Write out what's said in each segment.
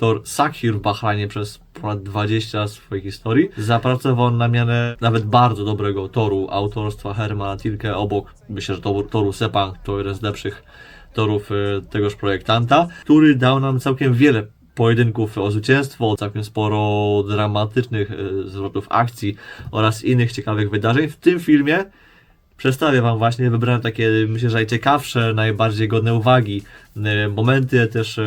Tor Sakhir w Bahrajnie przez ponad 20 lat swojej historii. Zapracował na mianę nawet bardzo dobrego toru autorstwa Hermana Tilke obok, myślę, że to toru Sepang to jeden z lepszych torów y, tegoż projektanta, który dał nam całkiem wiele pojedynków o zwycięstwo, całkiem sporo dramatycznych y, zwrotów akcji oraz innych ciekawych wydarzeń. W tym filmie przedstawię Wam właśnie, wybrałem takie, myślę, że najciekawsze, najbardziej godne uwagi e, momenty, też e,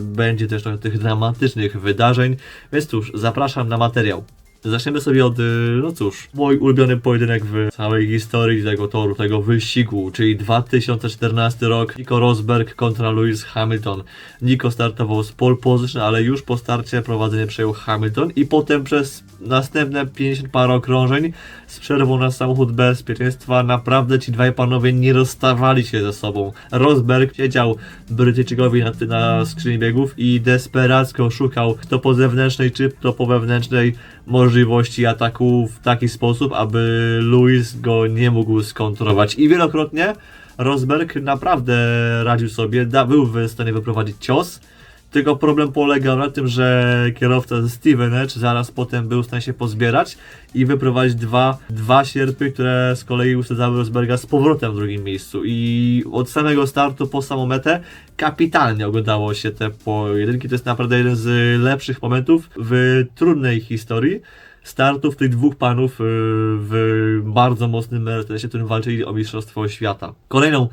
będzie też trochę tych dramatycznych wydarzeń, więc cóż, zapraszam na materiał. Zaczniemy sobie od, e, no cóż, mój ulubiony pojedynek w całej historii tego toru, tego wyścigu, czyli 2014 rok, Nico Rosberg kontra Lewis Hamilton. Nico startował z pole position, ale już po starcie prowadzenie przejął Hamilton i potem przez następne 50 parę okrążeń z przerwą na samochód bezpieczeństwa naprawdę ci dwaj panowie nie rozstawali się ze sobą. Rosberg siedział Brytyjczykowi na, na skrzyni biegów i desperacko szukał to po zewnętrznej czy to po wewnętrznej możliwości ataku w taki sposób, aby Lewis go nie mógł skontrolować. I wielokrotnie Rosberg naprawdę radził sobie, da, był w stanie wyprowadzić cios. Tylko problem polegał na tym, że kierowca Steven Edge zaraz potem był w stanie się pozbierać i wyprowadzić dwa, dwa sierpy, które z kolei usadzały Rosberga z powrotem w drugim miejscu. I od samego startu po samą metę kapitalnie oglądało się te pojedynki. To jest naprawdę jeden z lepszych momentów w trudnej historii startów tych dwóch panów y, w bardzo mocnym Mercedesie, którym walczyli o Mistrzostwo Świata. Kolejną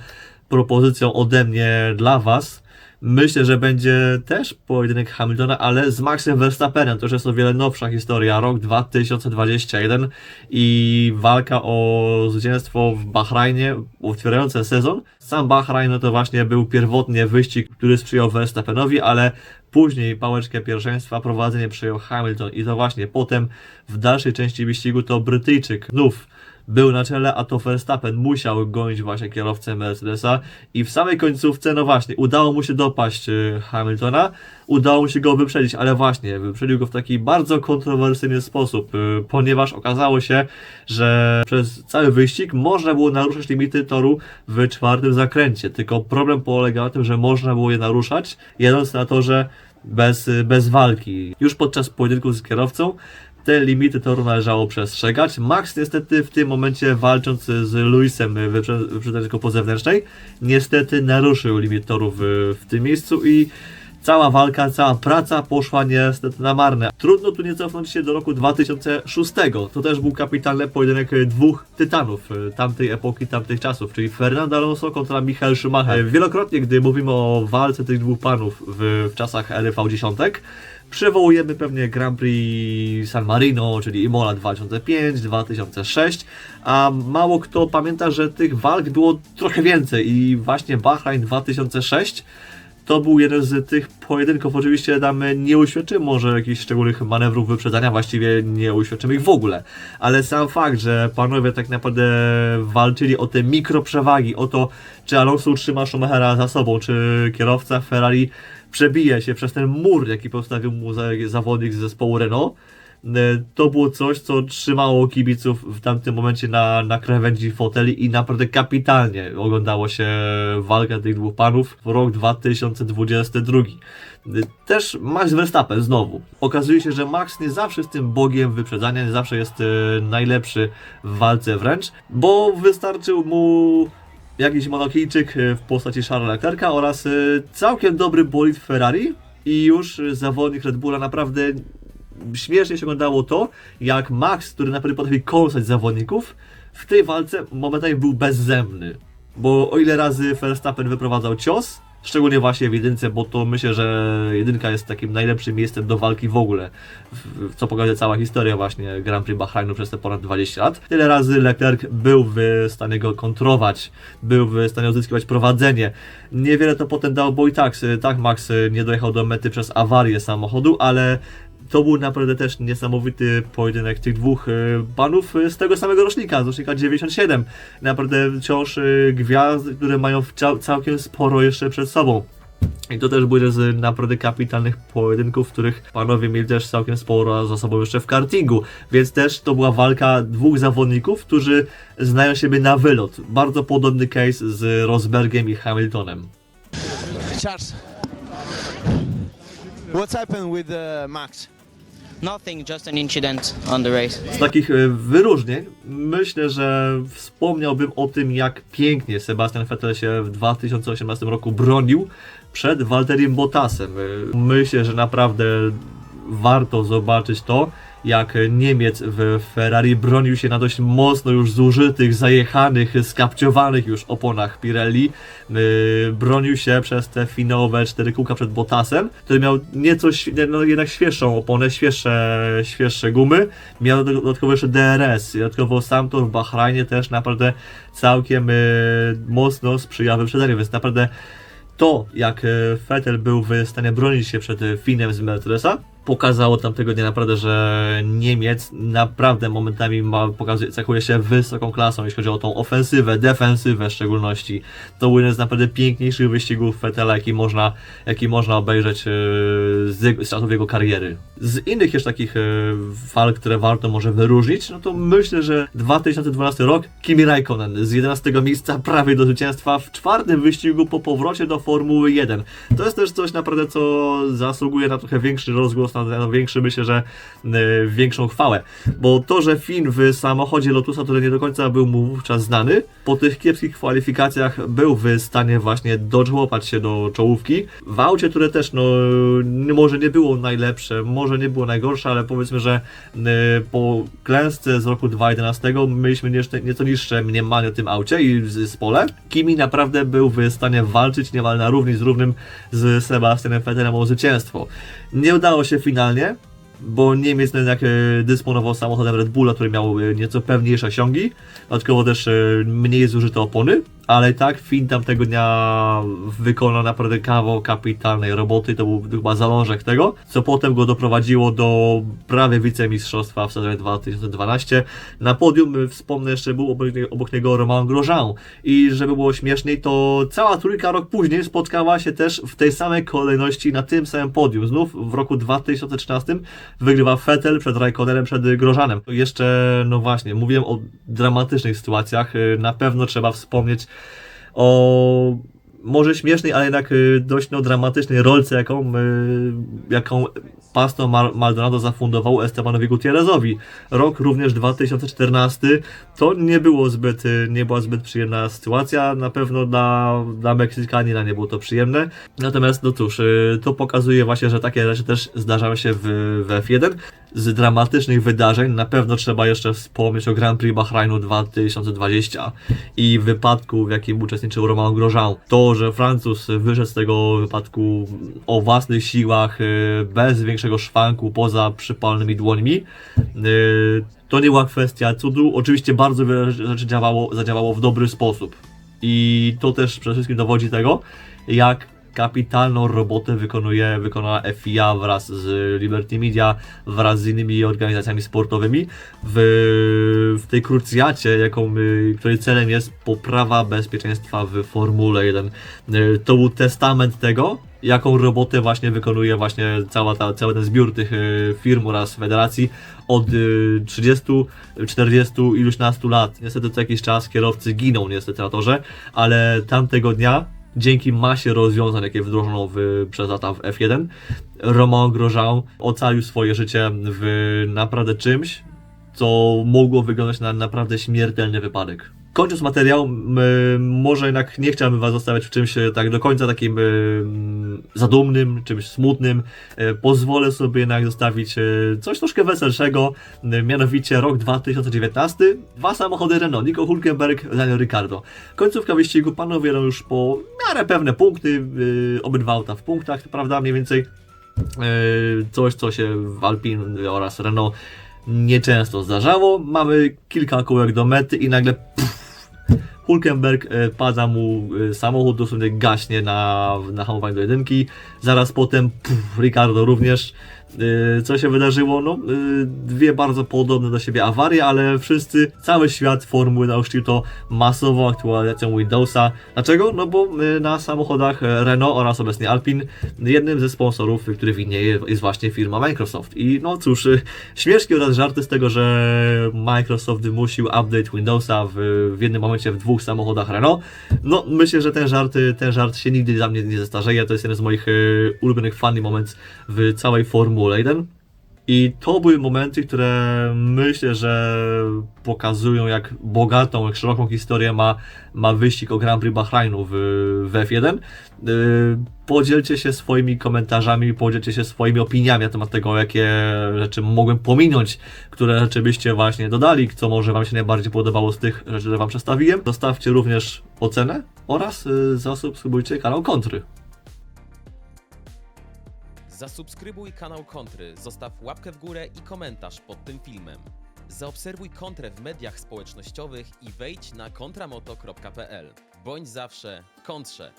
propozycją ode mnie dla Was Myślę, że będzie też pojedynek Hamiltona, ale z Maxem Verstappenem. To już jest o wiele nowsza historia. Rok 2021 i walka o zwycięstwo w Bahrajnie, otwierający sezon. Sam Bahrajn no to właśnie był pierwotnie wyścig, który sprzyjał Verstappenowi, ale później pałeczkę pierwszeństwa prowadzenie przejął Hamilton i to właśnie potem w dalszej części wyścigu to Brytyjczyk znów był na czele, a to Verstappen musiał gonić właśnie kierowcę Mercedesa. I w samej końcówce, no właśnie, udało mu się dopaść y, Hamiltona, udało się go wyprzedzić, ale właśnie, wyprzedził go w taki bardzo kontrowersyjny sposób, y, ponieważ okazało się, że przez cały wyścig można było naruszać limity toru w czwartym zakręcie, tylko problem polegał na tym, że można było je naruszać, jedąc na torze bez, bez walki. Już podczas pojedynku z kierowcą te limity toru należało przestrzegać. Max niestety w tym momencie walcząc z Luisem wyprzedzając go po zewnętrznej, niestety naruszył limit toru w, w tym miejscu i cała walka, cała praca poszła niestety na marne. Trudno tu nie cofnąć się do roku 2006. To też był kapitalny pojedynek dwóch tytanów tamtej epoki, tamtych czasów, czyli Fernando Alonso kontra Michael Schumacher. Wielokrotnie, gdy mówimy o walce tych dwóch panów w, w czasach ery V10, przywołujemy pewnie Grand Prix San Marino, czyli Imola 2005, 2006, a mało kto pamięta, że tych walk było trochę więcej i właśnie Bahrain 2006 to był jeden z tych pojedynków. Oczywiście tam nie uświadczymy może jakichś szczególnych manewrów wyprzedzania, właściwie nie uświadczymy ich w ogóle. Ale sam fakt, że panowie tak naprawdę walczyli o te mikroprzewagi, o to, czy Alonso utrzyma Schumachera za sobą, czy kierowca Ferrari przebije się przez ten mur, jaki postawił mu zawodnik z zespołu Renault. E, to było coś, co trzymało kibiców w tamtym momencie na, na krawędzi foteli i naprawdę kapitalnie oglądało się walkę tych dwóch panów w rok 2022. E, też Max Verstappen znowu. Okazuje się, że Max nie zawsze jest tym bogiem wyprzedzania, nie zawsze jest e, najlepszy w walce wręcz, bo wystarczył mu jakiś monokijczyk w postaci Charlesa Leclerca oraz całkiem dobry bolid Ferrari i już zawodnik Red Bulla naprawdę śmiesznie się oglądało to, jak Max, który naprawdę potrafi kąsać zawodników, w tej walce momentami był bezzemny. Bo o ile razy Verstappen wyprowadzał cios, szczególnie właśnie w jedynce, bo to myślę, że jedynka jest takim najlepszym miejscem do walki w ogóle, co pokazuje cała historia właśnie Grand Prix Bahrainu przez te ponad 20 lat. Tyle razy Leclerc był w stanie go kontrolować, był w stanie uzyskiwać prowadzenie. Niewiele to potem dało, bo i tak, tak Max nie dojechał do mety przez awarię samochodu, ale to był naprawdę też niesamowity pojedynek tych dwóch e, panów z tego samego rocznika, z rocznika 97. Naprawdę wciąż e, gwiazdy, które mają całkiem sporo jeszcze przed sobą. I to też był jeden z naprawdę kapitalnych pojedynków, w których panowie mieli też całkiem sporo za sobą jeszcze w kartingu. Więc też to była walka dwóch zawodników, którzy znają siebie na wylot. Bardzo podobny case z Rosbergiem i Hamiltonem. Charles. What's happened with uh, Max? Nothing, just an incident on the race. Z takich e, wyróżnień myślę, że wspomniałbym o tym, jak pięknie Sebastian Vettel się w 2018 roku bronił przed Walteriem Bottasem. E, Myślę, że naprawdę warto zobaczyć to, jak Niemiec w Ferrari bronił się na dość mocno już zużytych, zajechanych, skapciowanych już oponach Pirelli. Yy, bronił się przez te finałowe cztery kółka przed Bottasem, który miał nieco, no jednak świeższą oponę, świeższe, świeższe gumy. Miał do- dodatkowo jeszcze DRS, dodatkowo sam tor w Bahrajnie też naprawdę całkiem yy, mocno sprzyjał wyprzedzeniu, więc naprawdę to, jak e, Vettel był w stanie bronić się przed e, Finem z Mercedesa, pokazało tamtego dnia naprawdę, że Niemiec naprawdę momentami ma, pokazuje, cechuje się wysoką klasą, jeśli chodzi o tą ofensywę, defensywę w szczególności. To był jeden z naprawdę piękniejszych wyścigów Vettela, jaki można, jaki można obejrzeć e, z, z czasów jego kariery. Z innych jeszcze takich e, walk, które warto może wyróżnić, no to myślę, że 2012 rok Kimi Raikkonen z 11 miejsca prawie do zwycięstwa w czwartym wyścigu po powrocie do Formuły 1. To jest też coś naprawdę, co zasługuje na trochę większy rozgłos, na, większy, myślę, że e, większą chwałę. Bo to, że Finn w samochodzie Lotusa, który nie do końca był mu wówczas znany, po tych kiepskich kwalifikacjach był w stanie właśnie doczłopać się do czołówki. W aucie, które też, no, może nie było najlepsze, może nie było najgorsze, ale powiedzmy, że po klęsce z roku 2011 mieliśmy nieco niższe mniemanie o tym aucie i z, z pole. Kimi naprawdę był w stanie walczyć niemal na równi z równym z Sebastianem Vettelem o zwycięstwo. Nie udało się finalnie, bo Niemiec jednak e, dysponował samochodem Red Bulla, który miał e, nieco pewniejsze osiągi, dodatkowo też e, mniej zużyte opony, ale tak Finn tamtego dnia wykonał naprawdę kawał kapitalnej roboty, to był chyba zalążek tego, co potem go doprowadziło do prawie wicemistrzostwa w sezonie 2012. Na podium, e, wspomnę jeszcze, był obok, obok niego Romain Grosjean i żeby było śmieszniej, to cała trójka rok później spotkała się też w tej samej kolejności na tym samym podium. Znów w roku 2013 wygrywa Vettel przed Raikkonenem, przed Grożanem. Jeszcze, no właśnie, mówiłem o dramatycznych sytuacjach. y, Na pewno trzeba wspomnieć o może śmiesznej, ale jednak y, dość no, dramatycznej rolce, jaką, y, jaką Pasto Maldonado zafundował Estebanowi Gutierrezowi. Rok również 2014 to nie było zbyt, y, nie była zbyt przyjemna sytuacja, na pewno dla, dla Meksykanina nie było to przyjemne. Natomiast no cóż, to pokazuje właśnie, że takie rzeczy też zdarzały się w, w F1. Z dramatycznych wydarzeń na pewno trzeba jeszcze wspomnieć o Grand Prix Bahrainu 2020 i wypadku, w jakim uczestniczył Romain Grosjean. To, że Francuz wyszedł z tego wypadku o własnych siłach, y, bez większego szwanku, poza przypalnymi dłońmi, y, to nie była kwestia cudu. Oczywiście bardzo wiele rzeczy działało, zadziałało w dobry sposób. I to też przede wszystkim dowodzi tego, jak kapitalną robotę wykonuje, wykonała FIA wraz z Liberty Media, wraz z innymi organizacjami sportowymi w, w tej krucjacie, jaką, y, której celem jest poprawa bezpieczeństwa w Formule 1. Y, To był testament tego, jaką robotę właśnie wykonuje właśnie cała ta, cały ten zbiór tych y, firm oraz federacji od y, 30, 40, iluś nastu lat. Niestety co jakiś czas kierowcy giną niestety na torze, ale tamtego dnia dzięki masie rozwiązań, jakie wdrożono w, przez lata w F1, Romain Grosjean ocalił swoje życie w naprawdę czymś, co mogło wyglądać na naprawdę śmiertelny wypadek. Kończąc materiał, może jednak nie chciałbym Was zostawiać w czymś e, tak do końca takim e, zadumnym, czymś smutnym. E, Pozwolę sobie jednak zostawić coś troszkę weselszego, mianowicie rok 2019. Dwa samochody Renault, Nico Hulkenberg, Daniel Ricciardo. Końcówka wyścigu, panowie no już po miarę pewne punkty, obydwa auta w punktach, prawda, mniej więcej. Coś, co się w Alpine oraz Renault nieczęsto zdarzało. Mamy kilka kółek do mety i nagle Hulkenberg e, pada mu e, samochód, dosłownie gaśnie na, na hamowaniu do jedynki. Zaraz potem pff, Ricardo również. Yy, co się wydarzyło? No, dwie bardzo podobne do siebie awarie, ale wszyscy, cały świat formuły nauczył to masową aktualizacją Windowsa. Dlaczego? No bo na samochodach e, Renault oraz obecnie Alpine jednym ze sponsorów, który winnieje jest właśnie firma Microsoft. I no cóż, śmieszki oraz żarty z tego, że Microsoft wymusił update Windowsa w, w jednym momencie w dwóch samochodach Renault. No myślę, że ten żart, y, ten żart się nigdy dla mnie nie zestarzeje. To jest jeden z moich yy, ulubionych funny moment w całej Formule 1. I to były momenty, które myślę, że pokazują, jak bogatą, jak szeroką historię ma, ma wyścig o Grand Prix Bahrainu w, w F1. Yy, Podzielcie się swoimi komentarzami, podzielcie się swoimi opiniami na temat tego, jakie rzeczy mogłem pominąć, które rzeczy byście właśnie dodali, co może Wam się najbardziej podobało z tych rzeczy, które Wam przedstawiłem. Zostawcie również ocenę oraz yy, zasubskrybujcie kanał Kontry. Zasubskrybuj kanał Kontry, zostaw łapkę w górę i komentarz pod tym filmem. Zaobserwuj Kontrę w mediach społecznościowych i wejdź na kontramoto.pl. Bądź zawsze kontrze.